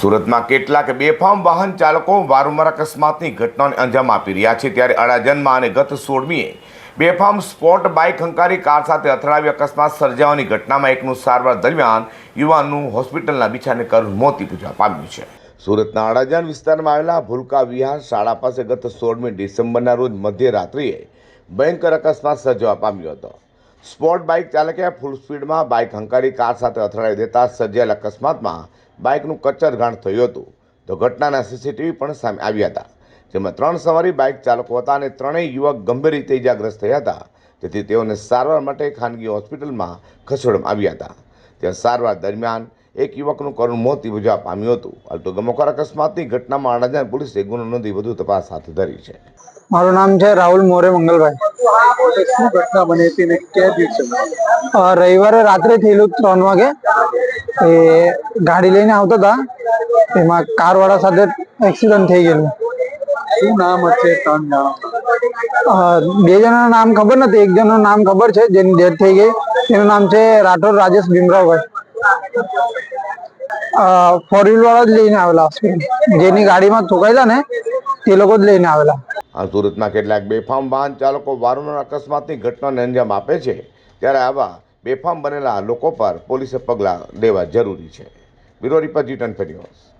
સુરતમાં કેટલાક બેફામ વાહન ચાલકો વારંવાર અકસ્માતની ઘટનાને અંજામ આપી રહ્યા છે. ત્યારે અડાજનમાં અને ગત સોળમીએ બેફામ સ્પોર્ટ બાઇક હંકારી કાર સાથે અથડાવી અકસ્માત સર્જાવાની ઘટનામાં એકનું સારવાર દરમિયાન યુવાનનું હોસ્પિટલના બિછાને કરુણ મોત પૂજા પામ્યું છે. સુરતના અડાજણ વિસ્તારમાં આવેલા ભૂલકા વિહાર શાળા પાસે ગત સોળમી ડિસેમ્બરના રોજ મધ્યરાત્રિએ ભયંકર અકસ્માત સર્જવા પામ્યો હતો. સ્પોર્ટ બાઇક ચાલકે ફૂલ સ્પીડમાં બાઇક હંકારી કાર સાથે અથડાઈ દેતા સર્જાયેલ અકસ્માતમાં બાઇકનું કચ્ચરઘાણ થયું હતું. તો ઘટનાના સીસીટીવી પણ સામે આવ્યા હતા. જેમાં ત્રણ સવારી બાઇક ચાલકો હતા અને ત્રણેય યુવક ગંભીર રીતે ઇજાગ્રસ્ત થયા હતા. જેથી તેઓને સારવાર માટે ખાનગી હોસ્પિટલમાં ખસેડવામાં આવ્યા હતા. ત્યાં સારવાર દરમિયાન એક યુવકનું કરુણ મોત નિપજવા પામ્યું હતું. હાલ ગમોકર અકસ્માતની ઘટનામાં અડાજણ પોલીસે ગુનો નોંધી વધુ તપાસ હાથ ધરી છે. મારું નામ છે રાહુલ મોરે મંગલભાઈ. શું ઘટના બની હતી ને ક્યાં દિવસે? રવિવારે રાત્રે થયેલું ત્રણ વાગે એ ગાડી લઈને આવતા હતા. એમાં કાર વાળા સાથે એક્સિડન્ટ થઈ ગયેલું. શું નામ હશે ત્રણ જણા બે જણાનું નામ ખબર નથી. એક જણનું નામ ખબર છે જેની ડેથ થઈ ગઈ. તેનું નામ છે રાઠોડ રાજેશ ભીમરાવભાઈ. ફોર વ્હીલ વાળા જ લઈને આવેલા હોસ્પિટલ જેની ગાડીમાં ઠોકાયેલા ને તે લોકો જ લઈને આવેલા. આ સુરતમાં કેટલાક બેફામ વાહન ચાલકો વારંવાર અકસ્માતની ઘટનાને અંજામ આપે છે. ત્યારે આવા બેફામ બનેલા લોકો પર પોલીસે પગલાં લેવા જરૂરી છે. Bureau report G twenty news.